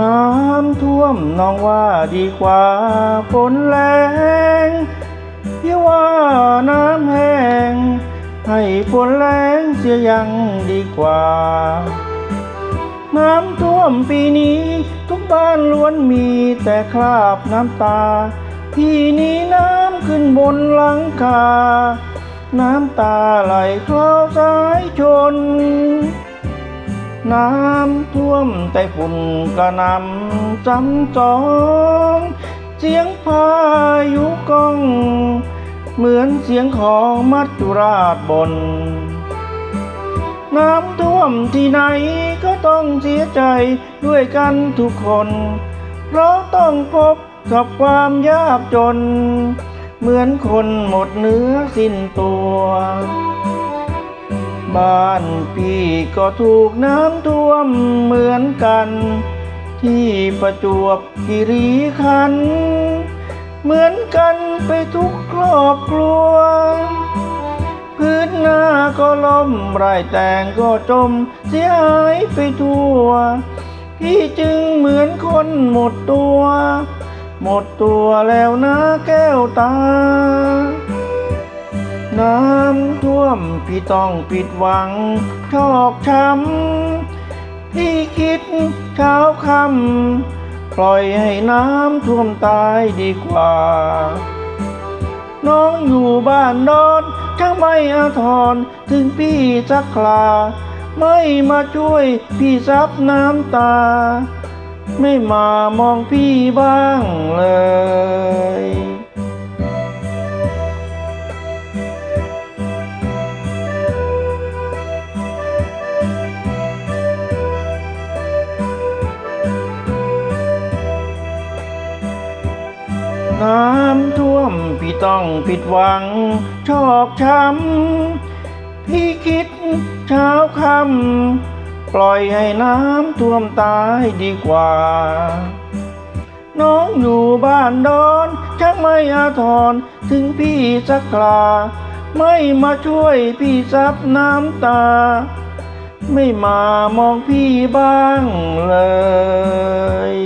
น้ำท่วมน้องว่าดีกว่าฝนแรงพี่ว่าน้ำแห้งให้ฝนแรงเสียยังดีกว่า น้ำท่วมปีนี้ ทุกบ้านล้วนมีแต่คราบน้ำตา ที่นี้น้ำขึ้นบนหลังคา น้ำตาไหลคลอสายชน น้ำท่วมแต่ฝุ่นกระนำจำจองเสียงพายุกอง เหมือนเสียงของมัจจุราชบน น้ำท่วมที่ไหนก็ต้องเสียใจด้วยกันทุกคน เพราะต้องพบกับความยากจน เหมือนคนหมดเนื้อสิ้นตัว บ้านพี่ก็ถูกน้ำท่วมเหมือนกัน ที่ประจวบคีรีขัน เหมือนกันไปทุกครอบครัว พื้นหน้าก็ล้มไร่แตงก็จมเสียหายไปทั่ว พี่จึงเหมือนคนหมดตัว หมดตัวแล้วนะแก้วตา น้ำท่วมพี่ต้องผิดหวังชอกช้ำพี่คิดเช้าคำปล่อยให้น้ำท่วมตายดีกว่า น้องอยู่บ้านนอนทั้งไม่อาทรถึงพี่สักคลา ไม่มาช่วยพี่ซับน้ำตา ไม่มามองพี่บ้างเลย น้ำท่วมพี่ต้องผิดหวัง ชอกช้ำ พี่คิดเช้าคำปล่อยให้น้ำท่วมตายดีกว่า น้องอยู่บ้านดอนชักไม่อาทรถึงพี่สักคราไม่มาช่วยพี่ซับน้ำตา ไม่มามองพี่บ้างเลย